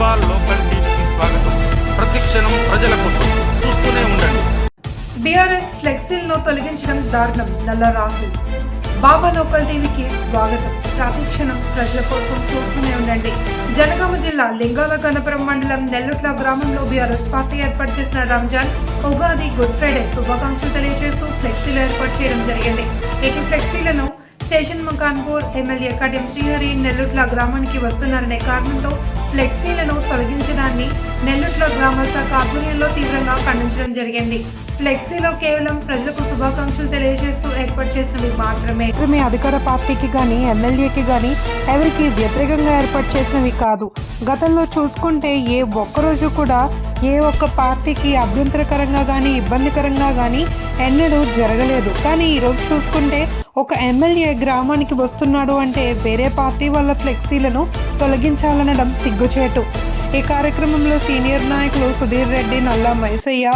బాబా local టీవీకి స్వాగతం ప్రతిక్షణం ప్రజల కోసం చూస్తూనే ఉండండి. బీఆర్ఎస్ ఫ్లెక్సీలను తొలగించడం దారుణం నల్ల రాహుల్. బాబా లోకల్ టీవీకి స్వాగతం. ప్రతిక్షణం ప్రజల కోసం చూస్తూనే ఉండండి. జనగామ జిల్లా లింగాల గణపురం మండలం నెల్లుట్ల గ్రామంలో బీఆర్ఎస్ పార్టీ ఏర్పాటు చేసిన రంజాన్ ఉగాది గుడ్ ఫ్రైడే శుభాకాంక్షలు తెలియజేస్తూ ఫ్లెక్సీలు ఏర్పాటు చేయడం జరిగింది. ఇటు ఫ్లెక్సీలను స్టేషన్ మకాన్పూర్ ఎమ్మెల్యే కడియం శ్రీహరి నెల్లుట్ల గ్రామానికి వస్తున్నారనే కారణంతో ఫ్లెక్సీలను తొలగించడాన్ని నెల్లుట్ల గ్రామ శాఖ ఆధ్వర్యంలో తీవ్రంగా ఖండించడం జరిగింది. ఫ్లెక్సీలో కేవలం ప్రజలకు శుభాకాంక్షలు తెలియజేస్తూ ఏర్పాటు చేసినవి మాత్రమే. మాత్రమే అధికార పార్టీకి కానీ ఎమ్మెల్యేకి కానీ ఎవరికి వ్యతిరేకంగా ఏర్పాటు చేసినవి కాదు. గతంలో చూసుకుంటే ఏ ఒక్కరోజు కూడా ఏ ఒక్క పార్టీకి అభ్యంతరకరంగా కానీ ఇబ్బందికరంగా కానీ ఎన్నడూ జరగలేదు. కానీ ఈరోజు చూసుకుంటే ఒక ఎమ్మెల్యే గ్రామానికి వస్తున్నాడు అంటే వేరే పార్టీ వాళ్ళ ఫ్లెక్సీలను తొలగించాలనడం సిగ్గుచేటు. ఈ కార్యక్రమంలో సీనియర్ నాయకులు సుధీర్ రెడ్డి నల్లా మైసయ్య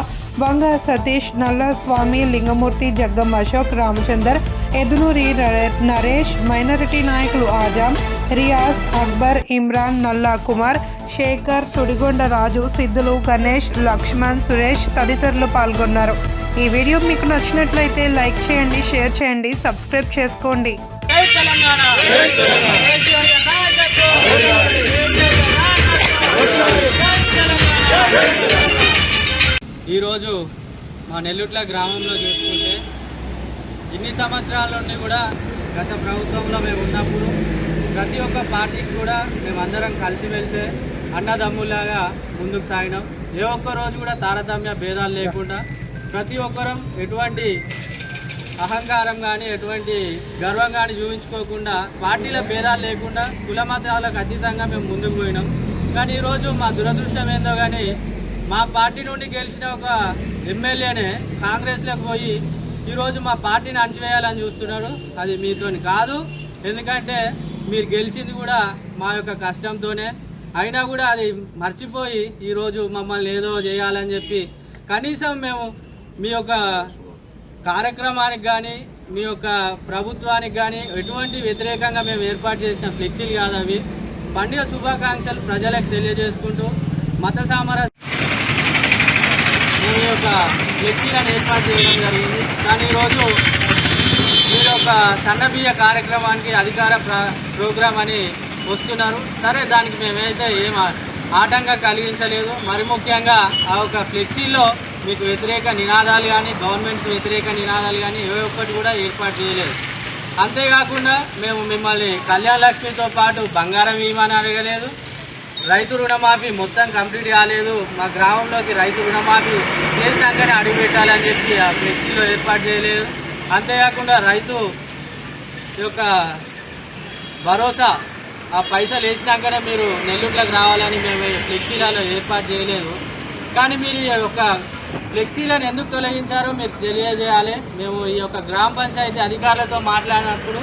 వంగ సతీష్ నల్ల స్వామి లింగమూర్తి జగ్గం అశోక్ రామచందర్ ఎదునూరి ర- నరేష్ మైనారిటీ నాయకులు ఆజాం రియాజ్ అక్బర్ ఇమ్రాన్ నల్లా కుమార్ శేఖర్ తుడిగొండ రాజు సిద్ధులు గణేష్ లక్ష్మణ్ సురేష్ తదితరులు పాల్గొన్నారు. ఈ వీడియో మీకు నచ్చినట్లయితే లైక్ చేయండి షేర్ చేయండి సబ్స్క్రైబ్ చేసుకోండి. తెలంగాణ! ఈరోజు మా నెల్లుట్ల గ్రామంలో చూసుకుంటే ఇన్ని సంవత్సరాల నుండి కూడా గత ప్రభుత్వంలో మేము ఉన్నప్పుడు ప్రతి ఒక్క పార్టీకి కూడా మేమందరం కలిసి వెళ్తే అన్నదమ్ములాగా ముందుకు సాగినాం. ఏ ఒక్క రోజు కూడా తారతమ్య భేదాలు లేకుండా ప్రతి ఒక్కరం ఎటువంటి అహంకారం కానీ ఎటువంటి గర్వం కానీ చూపించుకోకుండా పార్టీల భేదాలు లేకుండా కుల మతాలకు అతీతంగా మేము ముందుకు పోయినాం. కానీ ఈరోజు మా దురదృష్టం ఏందో కానీ మా పార్టీ నుండి గెలిచిన ఒక ఎమ్మెల్యేనే కాంగ్రెస్లోకి పోయి ఈరోజు మా పార్టీని అణచివేయాలని చూస్తున్నాడు. అది మీతోని కాదు. ఎందుకంటే మీరు గెలిచింది కూడా మా యొక్క కష్టంతోనే. అయినా కూడా అది మర్చిపోయి ఈరోజు మమ్మల్ని ఏదో చేయాలని చెప్పి కనీసం మేము మీ యొక్క కార్యక్రమానికి కానీ మీ యొక్క ప్రభుత్వానికి కానీ ఎటువంటి వ్యతిరేకంగా మేము ఏర్పాటు చేసిన ఫ్లెక్సీలు కాదు అవి. పండుగ శుభాకాంక్షలు ప్రజలకు తెలియజేసుకుంటూ మత సామరస్య ఒక ఫ్లెక్సీలను ఏర్పాటు చేయడం జరిగింది. కానీ ఈరోజు మీరు ఒక సన్నబియ్య కార్యక్రమానికి అధికార ప్ర ప్రోగ్రాం అని వస్తున్నారు. సరే దానికి మేమైతే ఏం ఆటంకం కలిగించలేదు. మరి ముఖ్యంగా ఆ ఒక ఫ్లెక్సీలో మీకు వ్యతిరేక నినాదాలు కానీ గవర్నమెంట్ వ్యతిరేక నినాదాలు కానీ ఏ ఒక్కటి కూడా ఏర్పాటు చేయలేదు. అంతేకాకుండా మేము మిమ్మల్ని కళ్యాణ లక్ష్మితో పాటు బంగారం ఇవ్వమని అడగలేదు. రైతు రుణమాఫీ మొత్తం కంప్లీట్ కాలేదు. మా గ్రామంలోకి రైతు రుణమాఫీ చేసినాకనే అడుగు పెట్టాలని చెప్పి ఆ ఫ్లెక్సీలో ఏర్పాటు చేయలేదు. అంతేకాకుండా రైతు యొక్క భరోసా ఆ పైసలు వేసినాకనే మీరు నెల్లూరులోకి రావాలని మేము ఫ్లెక్సీలలో ఏర్పాటు చేయలేదు. కానీ మీరు ఈ యొక్క ఫ్లెక్సీలను ఎందుకు తొలగించారో మీరు తెలియజేయాలి. మేము ఈ యొక్క గ్రామ పంచాయతీ అధికారులతో మాట్లాడినప్పుడు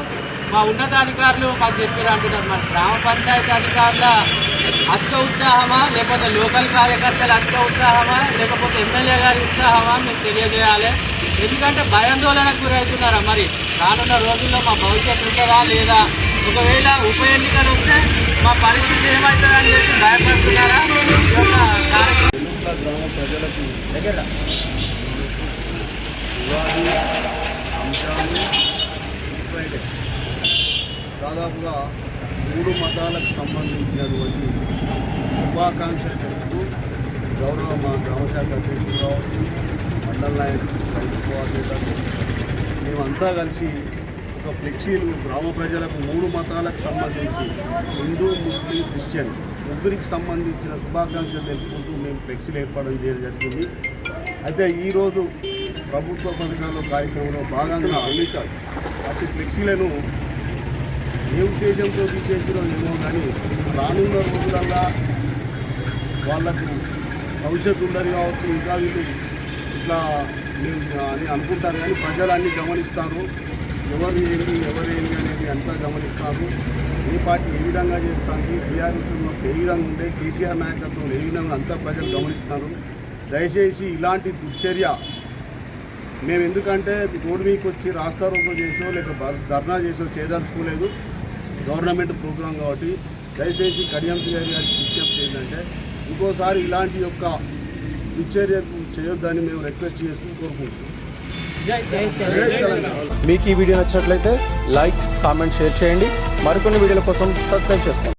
మా ఉన్నతాధికారులు మాకు చెప్పారు అంటున్నారు. మా గ్రామ పంచాయతీ అధికారుల అధిక ఉత్సాహమా లేకపోతే లోకల్ కార్యకర్తల అధిక ఉత్సాహమా లేకపోతే ఎమ్మెల్యే గారి ఉత్సాహమా మీకు తెలియజేయాలి. ఎందుకంటే భయాందోళనకు గురవుతున్నారా మరి? రానున్న రోజుల్లో మా భవిష్యత్తు ఉంటుందా లేదా? ఒకవేళ ఉప ఎన్నికలు వస్తే మా పరిస్థితి ఏమవుతుందని చెప్పి భయపడుతున్నారా? గ్రామ ప్రజలకు దాదాపుగా మూడు మతాలకు సంబంధించినటువంటి శుభాకాంక్షలు చెప్తూ గౌరవ మా గ్రామశాఖ అధ్యక్షులు కావచ్చు మండల నాయకులు రైతు కోఆర్డినేటర్లు మేమంతా కలిసి ఒక ఫ్లెక్సీలు గ్రామ ప్రజలకు మూడు మతాలకు సంబంధించి హిందూ ముస్లిం క్రిస్టియన్ ముగ్గురికి సంబంధించిన శుభాకాంక్షలు తెలుపుకుంటూ మేము ఫ్లెక్సీలు ఏర్పాటు చేయడం జరిగింది. అయితే ఈరోజు ప్రభుత్వ పథకాల కార్యక్రమంలో భాగంగా అటు ఫ్లెక్సీలను ఏ ఉద్దేశంతో తీసేసిరో ఏమో కానీ రానున్న రోజులల్లా వాళ్ళకు భవిష్యత్తు ఉండదు కావచ్చు ఇంకా వీళ్ళు ఇట్లా అని అనుకుంటారు కానీ ప్రజలు అన్నీ గమనిస్తారు. ఎవరు ఏంటి ఎవరు ఏంటి అనేది అంతా గమనిస్తారు. ఏ పార్టీ ఏ విధంగా చేస్తాను టీఆర్ఎస్ ఏ విధంగా ఉండే కేసీఆర్ నాయకత్వం ఏ విధంగా అంతా ప్రజలు గమనిస్తారు. దయచేసి ఇలాంటి దుశ్చర్య మేము ఎందుకంటే రోడ్డు మీకు వచ్చి రాస్తా చేసో లేక ధర్నా చేసో చేయదలుచుకోలేదు గవర్నమెంట్ ప్రోగ్రాం కాబట్టి దయచేసి కడియం గారికి విజ్ఞప్తి ఏంటంటే ఇంకోసారి ఇలాంటి యొక్క దుశ్చర్యకు చేయొద్దని మేము రిక్వెస్ట్ చేస్తూ కోరుకుంటున్నాం. మీకు ఈ వీడియో నచ్చినట్లయితే లైక్ కామెంట్ షేర్ చేయండి. మరికొన్ని వీడియోల కోసం సబ్స్క్రైబ్ చేసుకోండి.